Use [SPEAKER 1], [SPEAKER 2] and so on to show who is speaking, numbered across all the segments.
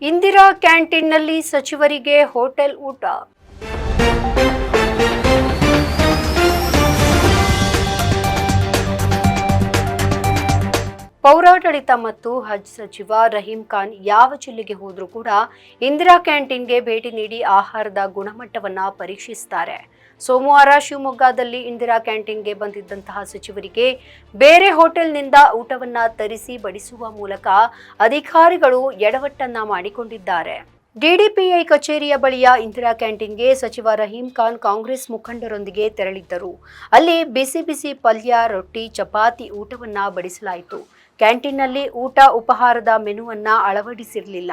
[SPEAKER 1] ಇಂದಿರಾ ಕ್ಯಾಂಟೀನ್ನಲ್ಲಿ ಸಚಿವರಿಗೆ ಹೋಟೆಲ್ ಊಟ ಪೌರಾಡಳಿತ ಮತ್ತು ಹಜ್ ಸಚಿವ ರಹೀಂ ಖಾನ್ ಯಾವ ಜಿಲ್ಲೆಗೆ ಹೋದರೂ ಕೂಡ ಇಂದಿರಾ ಕ್ಯಾಂಟೀನ್ಗೆ ಭೇಟಿ ನೀಡಿ ಆಹಾರದ ಗುಣಮಟ್ಟವನ್ನು ಪರೀಕ್ಷಿಸುತ್ತಾರೆ ಸೋಮವಾರ ಶಿವಮೊಗ್ಗದಲ್ಲಿ ಇಂದಿರಾ ಕ್ಯಾಂಟೀನ್ಗೆ ಬಂದಿದ್ದಂತಹ ಸಚಿವರಿಗೆ ಬೇರೆ ಹೋಟೆಲ್ನಿಂದ ಊಟವನ್ನ ತರಿಸಿ ಬಡಿಸುವ ಮೂಲಕ ಅಧಿಕಾರಿಗಳು ಎಡವಟ್ಟನ್ನ ಮಾಡಿಕೊಂಡಿದ್ದಾರೆ. ಡಿಡಿಪಿಐ ಕಚೇರಿಯ ಬಳಿಯ ಇಂದಿರಾ ಕ್ಯಾಂಟೀನ್ಗೆ ಸಚಿವ ರಹೀಂ ಖಾನ್ ಕಾಂಗ್ರೆಸ್ ಮುಖಂಡರೊಂದಿಗೆ ತೆರಳಿದ್ದರು. ಅಲ್ಲಿ ಬಿಸಿ ಬಿಸಿ ಪಲ್ಯ, ರೊಟ್ಟಿ, ಚಪಾತಿ, ಊಟವನ್ನ ಬಡಿಸಲಾಯಿತು. ಕ್ಯಾಂಟೀನ್ನಲ್ಲಿ ಊಟ ಉಪಹಾರದ ಮೆನುವನ್ನ ಅಳವಡಿಸಿರಲಿಲ್ಲ.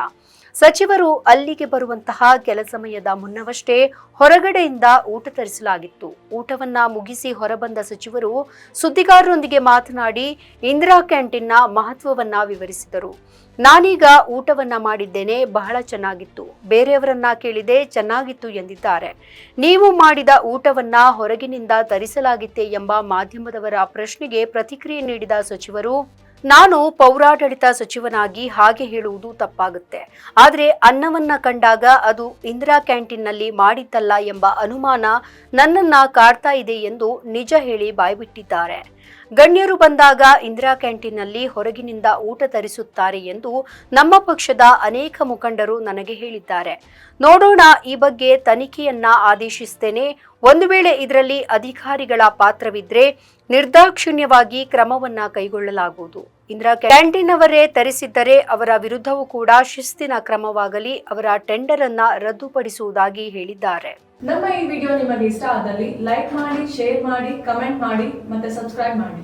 [SPEAKER 1] ಸಚಿವರು ಅಲ್ಲಿಗೆ ಬರುವಂತಹ ಕೆಲ ಸಮಯದ ಮುನ್ನವಷ್ಟೇ ಹೊರಗಡೆಯಿಂದ ಊಟ ತರಿಸಲಾಗಿತ್ತು. ಊಟವನ್ನ ಮುಗಿಸಿ ಹೊರಬಂದ ಸಚಿವರು ಸುದ್ದಿಗಾರರೊಂದಿಗೆ ಮಾತನಾಡಿ ಇಂದಿರಾ ಕ್ಯಾಂಟೀನ್ನ ಮಹತ್ವವನ್ನ ವಿವರಿಸಿದರು. ನಾನೀಗ ಊಟವನ್ನ ಮಾಡಿದ್ದೇನೆ, ಬಹಳ ಚೆನ್ನಾಗಿತ್ತು. ಬೇರೆಯವರನ್ನ ಕೇಳಿದೆ, ಚೆನ್ನಾಗಿತ್ತು ಎಂದಿದ್ದಾರೆ. ನೀವು ಮಾಡಿದ ಊಟವನ್ನ ಹೊರಗಿನಿಂದ ತರಿಸಲಾಗಿತ್ತೆ ಎಂಬ ಮಾಧ್ಯಮದವರ ಪ್ರಶ್ನೆಗೆ ಪ್ರತಿಕ್ರಿಯೆ ನೀಡಿದ ಸಚಿವರು ನಾನು ಪೌರಾಡಳಿತ ಸಚಿವನಾಗಿ ಹಾಗೆ ಹೇಳುವುದು ತಪ್ಪಾಗುತ್ತೆ. ಆದರೆ ಅನ್ನವನ್ನ ಕಂಡಾಗ ಅದು ಇಂದಿರಾ ಕ್ಯಾಂಟೀನ್ನಲ್ಲಿ ಮಾಡಿದ್ದಲ್ಲ ಎಂಬ ಅನುಮಾನ ನನ್ನನ್ನ ಕಾಡ್ತಾ ಇದೆ ಎಂದು ನಿಜ ಹೇಳಿ ಬಾಯ್ಬಿಟ್ಟಿದ್ದಾರೆ. ಗಣ್ಯರು ಬಂದಾಗ ಇಂದಿರಾ ಕ್ಯಾಂಟೀನ್ನಲ್ಲಿ ಹೊರಗಿನಿಂದ ಊಟ ತರಿಸುತ್ತಾರೆ ಎಂದು ನಮ್ಮ ಪಕ್ಷದ ಅನೇಕ ಮುಖಂಡರು ನನಗೆ ಹೇಳಿದ್ದಾರೆ. ನೋಡೋಣ ಈ ಬಗ್ಗೆ ತನಿಖೆಯನ್ನ ಆದೇಶಿಸ್ತೇನೆ ಒಂದು ವೇಳೆ ಇದರಲ್ಲಿ ಅಧಿಕಾರಿಗಳ ಪಾತ್ರವಿದ್ರೆ ನಿರ್ದಾಕ್ಷಿಣ್ಯವಾಗಿ ಕ್ರಮವನ್ನ ಕೈಗೊಳ್ಳಲಾಗುವುದು. ಇಂದಿರಾ ಕ್ಯಾಂಟೀನ್ ಅವರೇ ತರಿಸಿದ್ದರೆ ಅವರ ವಿರುದ್ಧವೂ ಕೂಡ ಶಿಸ್ತಿನ ಕ್ರಮವಾಗಲಿ, ಅವರ ಟೆಂಡರ್ ಅನ್ನ ರದ್ದುಪಡಿಸುವುದಾಗಿ ಹೇಳಿದ್ದಾರೆ.
[SPEAKER 2] ನಮ್ಮ ಈ ವಿಡಿಯೋ ನಿಮಗೆ ಇಷ್ಟ ಆದಲ್ಲಿ ಲೈಕ್ ಮಾಡಿ, ಶೇರ್ ಮಾಡಿ, ಕಮೆಂಟ್ ಮಾಡಿ ಮತ್ತೆ ಸಬ್ಸ್ಕ್ರೈಬ್ ಮಾಡಿ.